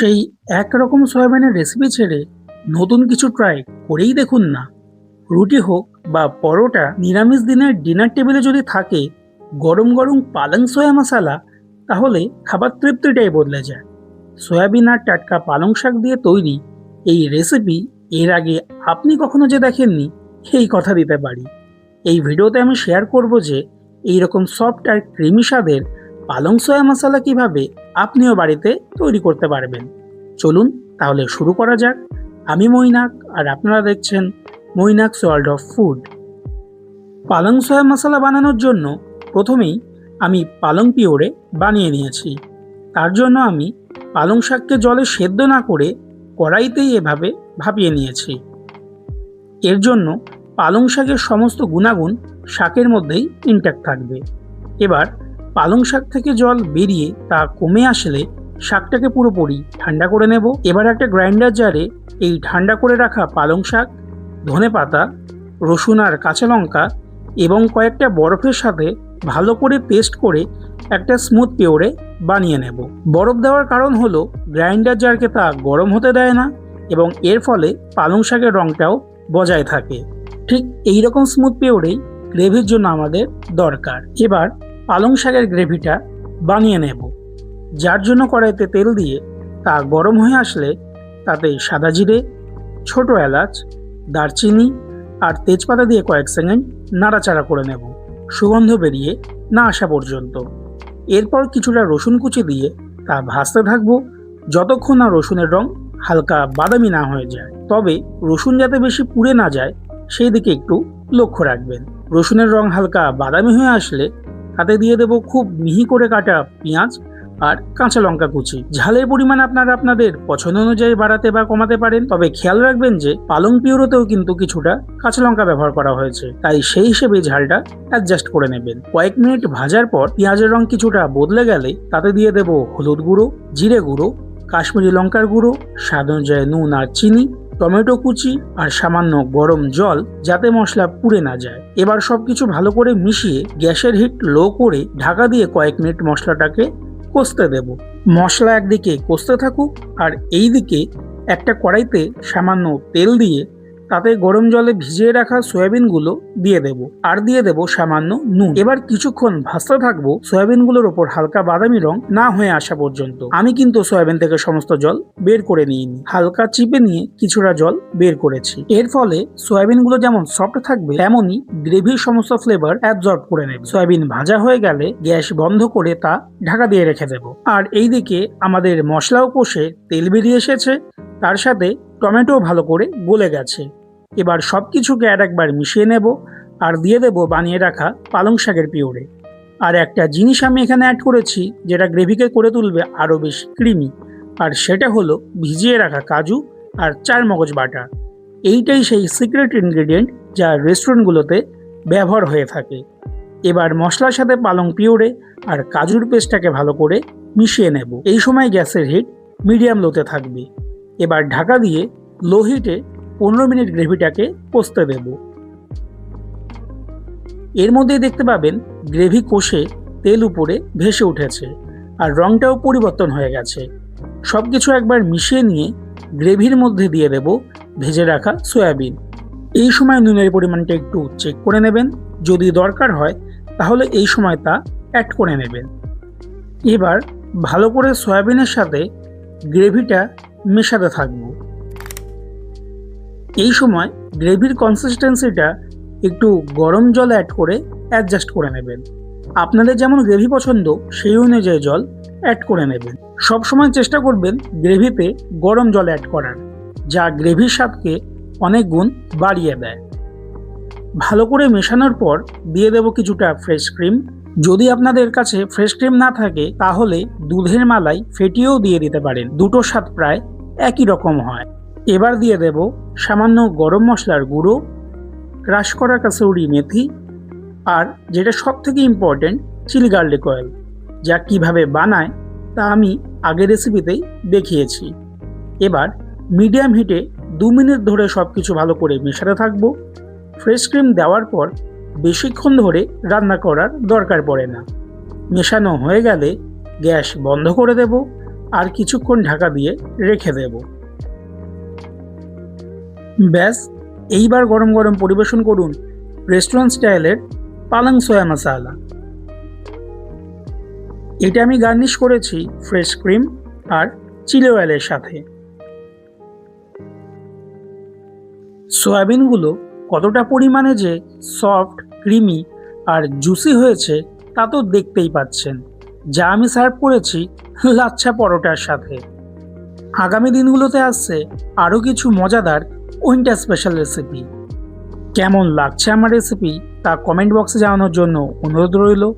সেই একরকম সয়াবিনের রেসিপি ছেড়ে নতুন কিছু ট্রাই করেই দেখুন না। রুটি হোক বা পরোটা, নিরামিষ দিনের ডিনার টেবিলে যদি থাকে গরম গরম পালং সয়া মশালা তাহলে খাবার তৃপ্তিটাই বদলে যায়। সয়াবিন আর টাটকা পালং শাক দিয়ে তৈরি এই রেসিপি এর আগে আপনি কখনো যে দেখেননি, এই কথা দিতে পারি। এই ভিডিওতে আমি শেয়ার করব যে এই রকম সফট আর ক্রিমি স্বাদের পালং সয়া মশলা কীভাবে আপনিও বাড়িতে তৈরি করতে পারবেন? চলুন তাহলে শুরু করা যাক। আমি মৈনাক আর আপনারা দেখছেন মৈনাক ওয়ার্ল্ড অফ ফুড। পালং সয়া মশলা বানানোর জন্য প্রথমেই আমি পালং পিওরে বানিয়ে নিয়েছি। তার জন্য আমি পালং শাককে জলে সেদ্ধ না করে কড়াইতেই এভাবে ভাপিয়ে নিয়েছি। এর জন্য পালং শাকের সমস্ত গুণাগুণ শাকের মধ্যেই ইনট্যাক্ট থাকবে। এবার পালং শাক থেকে জল বেরিয়ে তা কমে আসলে শাকটাকে পুরোপুরি ঠান্ডা করে নেব। এবার একটা গ্রাইন্ডার জারে এই ঠান্ডা করে রাখা পালং শাক, ধনে পাতা, রসুন আর কাঁচা লঙ্কা এবং কয়েকটা বরফের সাথে ভালো করে পেস্ট করে একটা স্মুথ পিওরে বানিয়ে নেব। বরফ দেওয়ার কারণ হলো গ্রাইন্ডার জারকে তা গরম হতে দেয় না এবং এর ফলে পালং শাকের রঙটাও বজায় থাকে। ঠিক এই রকম স্মুথ পিওরেই গ্রেভির জন্য আমাদের দরকার। এবার পালং শাকের গ্রেভিটা বানিয়ে নেব। যার জন্য কড়াইতে তেল দিয়ে তা গরম হয়ে আসলে তাতে সাদা জিরে, ছোট এলাচ, দারচিনি আর তেজপাতা দিয়ে কয়েক সেকেন্ড নাড়াচাড়া করে নেব। সুগন্ধ বেরিয়ে না আসা পর্যন্ত। এরপর কিছুটা রসুন কুচি দিয়ে তা ভাজতে থাকব। যতক্ষণ না রসুনের রং হালকা বাদামি না হয়ে যায়। তবে রসুন যাতে বেশি পুড়ে না যায়, সেই দিকে একটু লক্ষ্য রাখবেন। রসুনের রং হালকা বাদামি হয়ে আসলে তাতে দিয়ে দেবো খুব মিহি করে কাটা পেঁয়াজ আর কাঁচা লঙ্কা কুচি। ঝালের পরিমাণ আপনারা আপনাদের পছন্দ অনুযায়ী বাড়াতে বা কমাতে পারেন, তবে খেয়াল রাখবেন যে পালং পিউরোতেও কিন্তু কিছুটা কাঁচা লঙ্কা ব্যবহার করা হয়েছে। তাই সেই হিসেবে ঝালটা অ্যাডজাস্ট করে নেবেন। কয়েক মিনিট ভাজার পর পেঁয়াজের রং কিছুটা বদলে গেলে তাতে দিয়ে দেবো হলুদ গুঁড়ো, জিরে গুঁড়ো, কাশ্মীরি লঙ্কার গুঁড়ো, স্বাদ অনুযায়ী নুন আর চিনি টমেটো কুচি আর সামান্য গরম জল যাতে মশলা পুড়ে না যায়। এবার সবকিছু ভালো করে মিশিয়ে গ্যাসের হিট লো করে ঢাকা দিয়ে কয়েক মিনিট মশলাটাকে কষতে দেব। মশলা একদিকে কষতে থাকুক আর এই দিকে একটা কড়াইতে সামান্য তেল দিয়ে তাতে গরম জলে ভিজিয়ে রাখা সয়াবিনগুলো দিয়ে দেব। আর দিয়ে দেব সামান্য নুন। এবার কিছুক্ষণ ভাজতে থাকব সয়াবিনগুলোর ওপর হালকা বাদামি রং না হয়ে আসা পর্যন্ত। আমি কিন্তু সয়াবিন থেকে সমস্ত জল বের করে নিইনি। হালকা চিপে নিয়ে কিছুটা জল বের করেছি। এর ফলে সয়াবিনগুলো যেমন সফট থাকবে, তেমনই গ্রেভির সমস্ত ফ্লেভার অ্যাবজর্ব করে নেবে। সয়াবিন ভাজা হয়ে গেলে গ্যাস বন্ধ করে তা ঢাকা দিয়ে রেখে দেব। আর এইদিকে আমাদের মশলাও কষে তেল বেরিয়ে এসেছে। তার সাথে টমেটো ভালো করে গলে গেছে। এবার সব কিছুকে আর একবার মিশিয়ে নেব আর দিয়ে দেব বানিয়ে রাখা পালং শাকের পিওরে আর একটা জিনিস আমি এখানে অ্যাড করেছি, যেটা গ্রেভিকে করে তুলবে আরও বেশি ক্রিমি। আর সেটা হলো ভিজিয়ে রাখা কাজু আর চার মগজ বাটা এইটাই সেই সিক্রেট ইনগ্রেডিয়েন্ট যা রেস্টুরেন্টগুলোতে ব্যবহার হয়ে থাকে। এবার মশলার সাথে পালং পিওরে আর কাজুর পেস্টটাকে ভালো করে মিশিয়ে নেব। এই সময় গ্যাসের হিট মিডিয়াম লোতে থাকবে। এবার ঢাকা দিয়ে লো হিটে পনেরো মিনিট গ্রেভিটাকে কষতে দেব। এর মধ্যেই দেখতে পাবেন গ্রেভি কষে তেল উপরে ভেসে উঠেছে আর রংটাও পরিবর্তন হয়ে গেছে। সব কিছু একবার মিশিয়ে নিয়ে গ্রেভির মধ্যে দিয়ে দেব ভেজে রাখা সয়াবিন। এই সময় নুনের পরিমাণটা একটু চেক করে নেবেন। যদি দরকার হয়, তাহলে এই সময় তা অ্যাড করে নেবেন। এবার ভালো করে সয়াবিনের সাথে গ্রেভিটা মেশাতে থাকব। এই সময় গ্রেভির কনসিস্টেন্সিটা একটু গরম জল অ্যাড করে অ্যাডজাস্ট করে নেবেন। আপনাদের যেমন গ্রেভি পছন্দ, সেই অনুযায়ী জল অ্যাড করে নেবেন। সব সময় চেষ্টা করবেন গ্রেভিতে গরম জল অ্যাড করার, যা গ্রেভির স্বাদকে অনেক গুণ বাড়িয়ে দেয়। ভালো করে মেশানোর পর দিয়ে দেব কিছুটা ফ্রেশ ক্রিম যদি আপনাদের কাছে ফ্রেশ ক্রিম না থাকে, তাহলে দুধের মালাই ফেটিয়েও দিয়ে দিতে পারেন। দুটো স্বাদ প্রায় একই রকম হয়। এবার দিয়ে দেব সামান্য গরম মশলার গুঁড়ো ক্রাশ করা কাসৌরি মেথি আর যেটা সব থেকে ইম্পর্টেন্ট চিলি গার্লিক অয়েল। যা কীভাবে বানায় তা আমি আগের রেসিপিতেই দেখিয়েছি। এবার মিডিয়াম হিটে দু মিনিট ধরে সব কিছু ভালো করে মেশাতে থাকব। ফ্রেশ ক্রিম দেওয়ার পর বেশিক্ষণ ধরে রান্না করার দরকার পড়ে না। মেশানো হয়ে গেলে গ্যাস বন্ধ করে দেব আর কিছুক্ষণ ঢাকা দিয়ে রেখে দেব। ব্যাস, এইবার গরম গরম পরিবেশন করুন রেস্টুরেন্ট স্টাইলের পালং সোয়া মশালা এটা আমি গার্নিশ করেছি ফ্রেশ ক্রিম আর চিলি অয়েলের সাথে। সয়াবিনগুলো কতটা পরিমাণে যে সফট ক্রিমি আর জুসি হয়েছে তা তো দেখতেই পাচ্ছেন, যা আমি সার্ভ করেছি লাচ্ছা পরোটার সাথে। আগামী দিনগুলোতে আসছে আরও কিছু মজাদার উইন্টার স্পেশাল রেসিপি। কেমন লাগছে আমার রেসিপি তা কমেন্ট বক্সে জানানোর জন্য অনুরোধ রইল।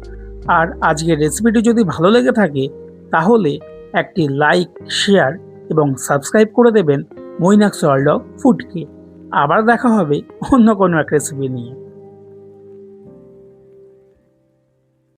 আর আজকের রেসিপিটি যদি ভালো লেগে থাকে, তাহলে একটি লাইক, শেয়ার এবং সাবস্ক্রাইব করে দেবেন মৈনাক্স ওয়ার্ল্ড অফ ফুডকে। আবার দেখা হবে অন্য কোনো এক রেসিপি নিয়ে।